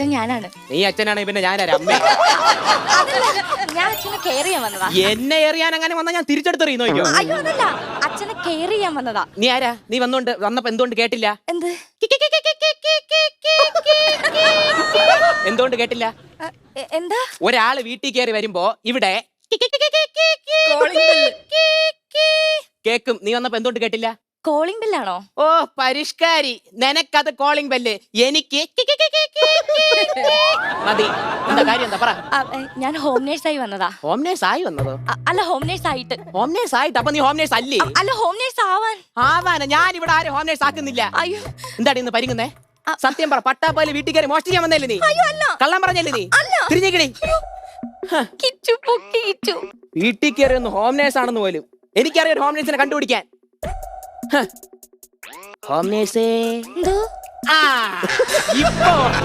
അച്ഛൻ ഞാനാണ് നീ അച്ഛനാണെങ്കിൽ പിന്നെ ഞാനാര അമ്മ അതല്ല ഞാൻ അച്ഛനെ കെയർ ചെയ്യാൻ വന്നതാ എന്നെ എറിയാൻ അങ്ങനെ വന്നാ ഞാൻ തിരിച്ചെടുത്തെറിയുന്നു നോക്കിയോ അയ്യോ അതല്ല അച്ഛനെ കെയർ ചെയ്യാൻ വന്നതാ നീ ആരാ നീ വന്നോണ്ട് വന്നപ്പോ എന്തുകൊണ്ട് കേട്ടില്ല എന്ത് എന്തുകൊണ്ട് കേട്ടില്ല അ, എ- എന്താ ഒരാൾ വീട്ടിൽ കയറി വരുമ്പോ ഇവിടെ കേക്കും നീ വന്നപ്പോ എന്തുകൊണ്ട് കേട്ടില്ല കോളിംഗ് ബെല്ലാണോ ഓ പരിഷ്കാരി നിനക്കത് കോളിംഗ് ബെല്ല് എനിക്ക് മതി. എന്താ കാര്യം? എന്താ പറ. ഞാൻ ഹോം നേഴ്സായി വന്നതാ. ഹോം നേഴ്സ് ആയി വന്നതോ? അ, അല്ല ഹോം നേഴ്സ് ആയിട്ട്. ഹോം നേഴ്സ് ആയിട്ട്. അപ്പൊ നീ ഹോം നേഴ്സ് അല്ലേ? അല്ല ഹോം നേഴ്സ് ആവാൻ. ആവാന. ഞാൻ ഇവിടെ ആരും ഹോം നേഴ്സ് ആക്കുന്നില്ല. അയ്യോ. എന്താടി ഇന്ന് പരിങ്ങുന്നേ. സത്യം പറ പട്ടാപ്പാൽ വീട്ടിൽ കയറി മോഷ്ടിക്കാൻ വന്നല്ലേ നീ? അയ്യോ അല്ല. കള്ളം പറഞ്ഞല്ലേ നീ? അല്ല. തിരിഞ്ഞിക്കടി കിച്ചു പൊക്കി കിച്ചു. വീട്ടിൽ കയറി ഒന്ന് ഹോം നേഴ്സ് ആണെന്ന് പോലും. എനിക്കറിയാം ഒരു ഹോം നേഴ്സിനെ കണ്ടുപിടിക്കാൻ. ഹ. ഹോം നേഴ്സേ എന്തോ? ആ ഇപ്പോ